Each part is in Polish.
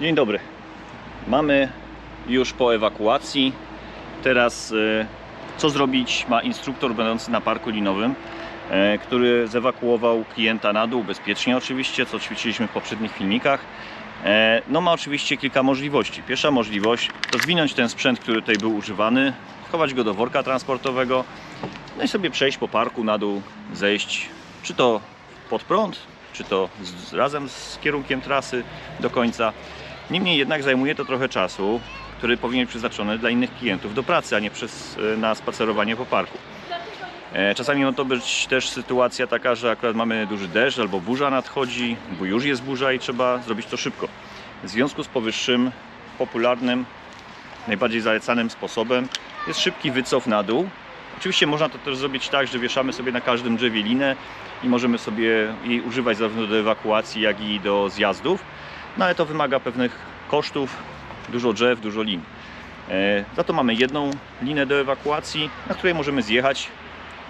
Dzień dobry. Mamy już po ewakuacji. Teraz e, co zrobić ma instruktor będący na parku linowym, e, który zewakuował klienta na dół bezpiecznie oczywiście, co ćwiczyliśmy w poprzednich filmikach. E, No ma oczywiście kilka możliwości. Pierwsza możliwość to zwinąć ten sprzęt, który tutaj był używany, schować go do worka transportowego, no i sobie przejść po parku na dół, zejść, czy to pod prąd, czy to z, razem z kierunkiem trasy do końca. Niemniej jednak zajmuje to trochę czasu, który powinien być przeznaczony dla innych klientów do pracy, a nie przez, e, na spacerowanie po parku. E, Czasami może to być też sytuacja taka, że akurat mamy duży deszcz albo burza nadchodzi, bo już jest burza i trzeba zrobić to szybko. W związku z powyższym popularnym, najbardziej zalecanym sposobem jest szybki wycof na dół. Oczywiście można to też zrobić tak, że wieszamy sobie na każdym drzewie linę i możemy sobie jej używać zarówno do ewakuacji, jak i do zjazdów. No ale to wymaga pewnych kosztów, dużo drzew, dużo lin. E, Za to mamy jedną linę do ewakuacji, na której możemy zjechać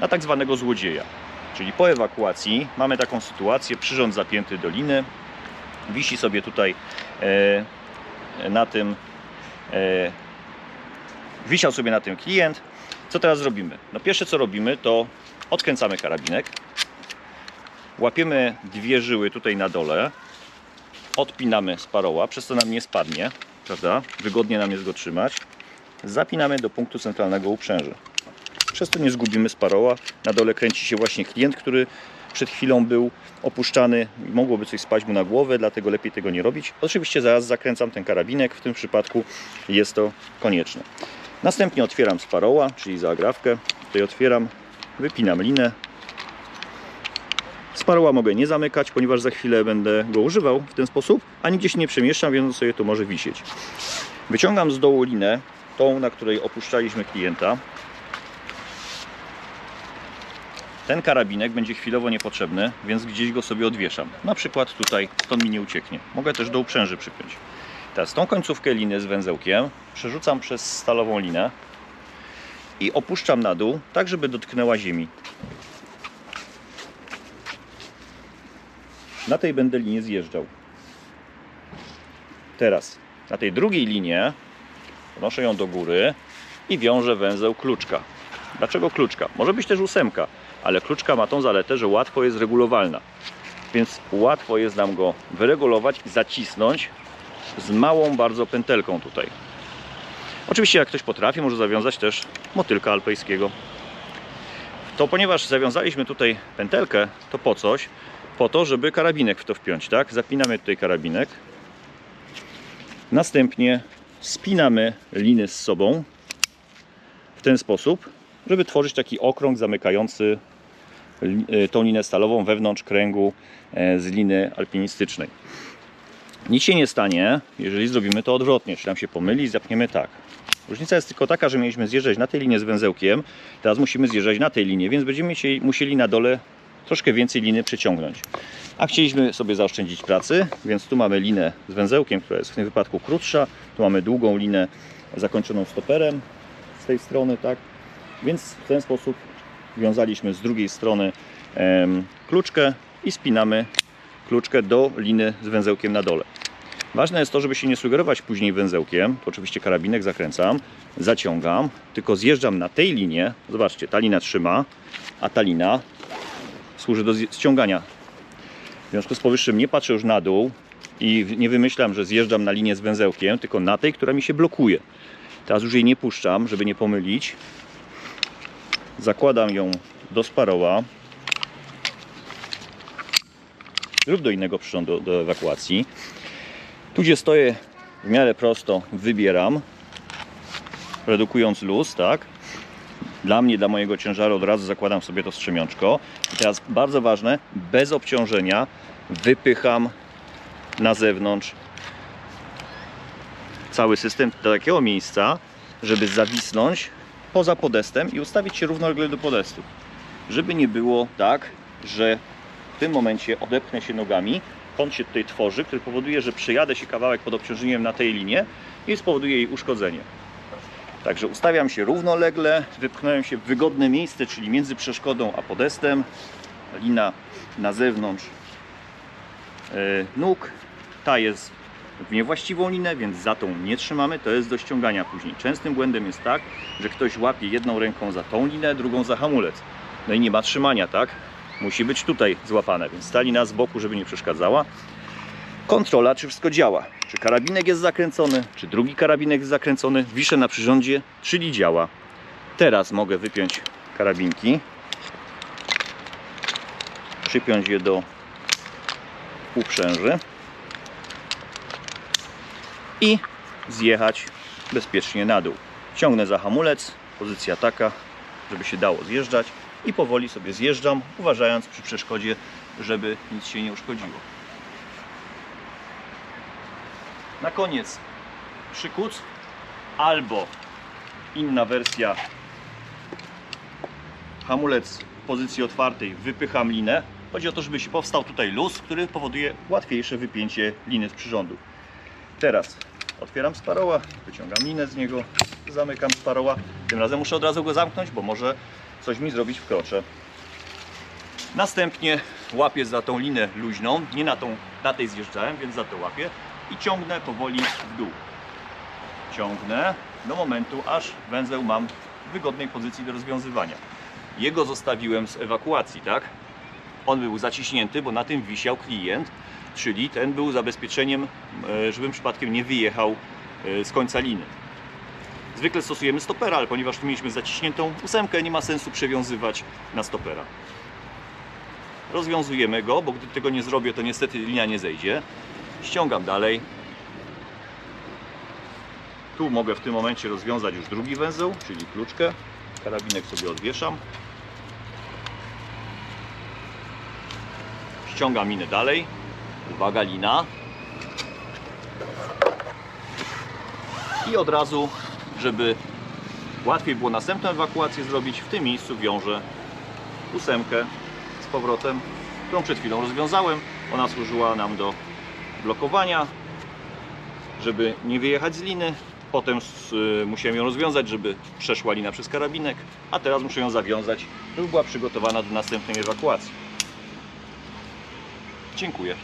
na tak zwanego złodzieja. Czyli po ewakuacji mamy taką sytuację, przyrząd zapięty do liny, wisi sobie tutaj e, na tym, e, wisiał sobie na tym klient. Co teraz zrobimy? No pierwsze co robimy to odkręcamy karabinek, łapiemy dwie żyły tutaj na dole, odpinamy z paroła, przez to nam nie spadnie, prawda? Wygodnie nam jest go trzymać. Zapinamy do punktu centralnego uprzęży. Przez to nie zgubimy sparoła. Na dole kręci się właśnie klient, który przed chwilą był opuszczany. Mogłoby coś spaść mu na głowę, dlatego lepiej tego nie robić. Oczywiście zaraz zakręcam ten karabinek. W tym przypadku jest to konieczne. Następnie otwieram sparoła, czyli zaagrawkę. Tutaj otwieram, wypinam linę. Sparoła mogę nie zamykać, ponieważ za chwilę będę go używał w ten sposób, a nigdzie się nie przemieszczam, więc sobie tu może wisieć. Wyciągam z dołu linę, tą, na której opuszczaliśmy klienta. Ten karabinek będzie chwilowo niepotrzebny, więc gdzieś go sobie odwieszam. Na przykład tutaj, stąd mi nie ucieknie. Mogę też do uprzęży przypiąć. Teraz tą końcówkę liny z węzełkiem przerzucam przez stalową linę i opuszczam na dół, tak żeby dotknęła ziemi. Na tej będę linię zjeżdżał. Teraz na tej drugiej linie Podnoszę ją do góry i wiążę węzeł kluczka. Dlaczego kluczka? Może być też ósemka, ale kluczka ma tą zaletę, że łatwo jest regulowalna. Więc łatwo jest nam go wyregulować zacisnąć z małą bardzo pętelką tutaj. Oczywiście jak ktoś potrafi, może zawiązać też motylka alpejskiego. To ponieważ zawiązaliśmy tutaj pętelkę, to po coś? Po to, żeby karabinek w to wpiąć, tak? Zapinamy tutaj karabinek. Następnie spinamy liny z sobą w ten sposób, żeby tworzyć taki okrąg zamykający e, tą linę stalową wewnątrz kręgu e, z liny alpinistycznej. Nic się nie stanie, jeżeli zrobimy to odwrotnie, czy nam się pomyli i zapniemy tak. Różnica jest tylko taka, że mieliśmy zjeżdżać na tej linie z węzełkiem, teraz musimy zjeżdżać na tej linie, więc będziemy musieli na dole troszkę więcej liny przeciągnąć. A chcieliśmy sobie zaoszczędzić pracy, więc tu mamy linę z węzełkiem, która jest w tym wypadku krótsza. Tu mamy długą linę zakończoną stoperem z tej strony, tak? Więc w ten sposób wiązaliśmy z drugiej strony em, kluczkę i spinamy kluczkę do liny z węzełkiem na dole. Ważne jest to, żeby się nie sugerować później węzełkiem. To oczywiście karabinek zakręcam, zaciągam, tylko zjeżdżam na tej linie. Zobaczcie, ta lina trzyma, a ta lina służy do ściągania w związku z powyższym nie patrzę już na dół i nie wymyślam, że zjeżdżam na linię z węzełkiem, tylko na tej, która mi się blokuje. Teraz już jej nie puszczam, żeby nie pomylić. Zakładam ją do sparoła lub do innego przyrządu do ewakuacji. Tu gdzie stoję w miarę prosto wybieram, redukując luz, tak? Dla mnie, dla mojego ciężaru od razu zakładam sobie to strzemiączko. I teraz bardzo ważne, bez obciążenia wypycham na zewnątrz cały system do takiego miejsca, żeby zawisnąć poza podestem i ustawić się równolegle do podestu. Żeby nie było tak, że w tym momencie odepchnę się nogami, kąt się tutaj tworzy, który powoduje, że przejadę się kawałek pod obciążeniem na tej linie i spowoduje jej uszkodzenie. Także ustawiam się równolegle, wypchnąłem się w wygodne miejsce, czyli między przeszkodą a podestem. Lina na zewnątrz e, nóg. Ta jest w niewłaściwą linę, więc za tą nie trzymamy, to jest do ściągania później. Częstym błędem jest tak, że ktoś łapie jedną ręką za tą linę, drugą za hamulec. No i nie ma trzymania, tak? Musi być tutaj złapane, więc ta lina z boku, żeby nie przeszkadzała. Kontrola, czy wszystko działa. Czy karabinek jest zakręcony, czy drugi karabinek jest zakręcony. Wiszę na przyrządzie, czyli działa. Teraz mogę wypiąć karabinki. Przypiąć je do uprzęży i zjechać bezpiecznie na dół. Ciągnę za hamulec, pozycja taka, żeby się dało zjeżdżać i powoli sobie zjeżdżam, uważając przy przeszkodzie, żeby nic się nie uszkodziło. Na koniec przykuc albo inna wersja hamulec pozycji otwartej, wypycham linę. Chodzi o to, żeby się powstał tutaj luz, który powoduje łatwiejsze wypięcie liny z przyrządu. Teraz otwieram sparoła, wyciągam linę z niego, zamykam sparoła. Tym razem muszę od razu go zamknąć, bo może coś mi zrobić w krocze. Następnie łapię za tą linę luźną, nie na, tą, na tej zjeżdżałem, więc za to łapię i ciągnę powoli w dół. Ciągnę do momentu, aż węzeł mam w wygodnej pozycji do rozwiązywania. Jego zostawiłem z ewakuacji, tak? On był zaciśnięty, bo na tym wisiał klient, czyli ten był zabezpieczeniem, e, żebym przypadkiem nie wyjechał e, z końca liny. Zwykle stosujemy stopera, ale ponieważ tu mieliśmy zaciśniętą ósemkę, nie ma sensu przewiązywać na stopera. Rozwiązujemy go, bo gdy tego nie zrobię, to niestety linia nie zejdzie. Ściągam dalej. Tu mogę w tym momencie rozwiązać już drugi węzeł, czyli kluczkę. Karabinek sobie odwieszam. Ściągam minę dalej. Uwaga, lina. I od razu, żeby łatwiej było następną ewakuację zrobić, w tym miejscu wiążę ósemkę z powrotem, którą przed chwilą rozwiązałem. Ona służyła nam do blokowania, żeby nie wyjechać z liny. Potem y, musiałem ją rozwiązać, żeby przeszła lina przez karabinek, a teraz muszę ją zawiązać, żeby była przygotowana do następnej ewakuacji. Dziękuję.